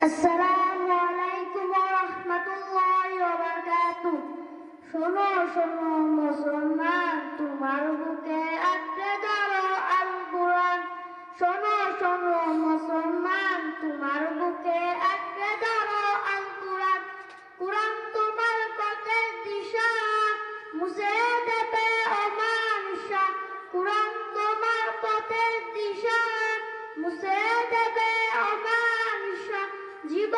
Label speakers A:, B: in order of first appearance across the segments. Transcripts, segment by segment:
A: আসসালামু আলাইকুম শোনো শোনো মুসলমান তোমার বুকে আঁকড়ে ধরো আল কোরআন শোনো শোনো মুসলমান তোমার বুকে ধরো আল কোরআন কোরআন তোমার পথের দিশা মুছে দেবে অমানুষা কোরআন তোমার পথের দিশা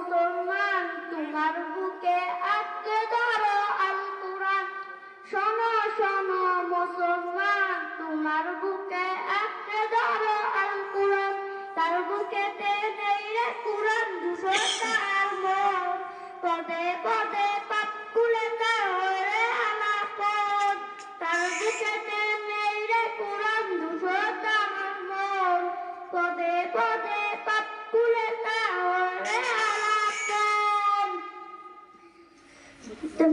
A: মুসলমান, তোমার বুকে আটকে ধরো আল কোরআন শোনো শোনো, মুসলমান, তোমার বুকে আটকে ধরো আল কোরআন তার বুকে দেই রে কোরআন দুশো পদে পদে পাপ কুলে তার হরে তার বুকে নেই রে কোরআন দুশো 但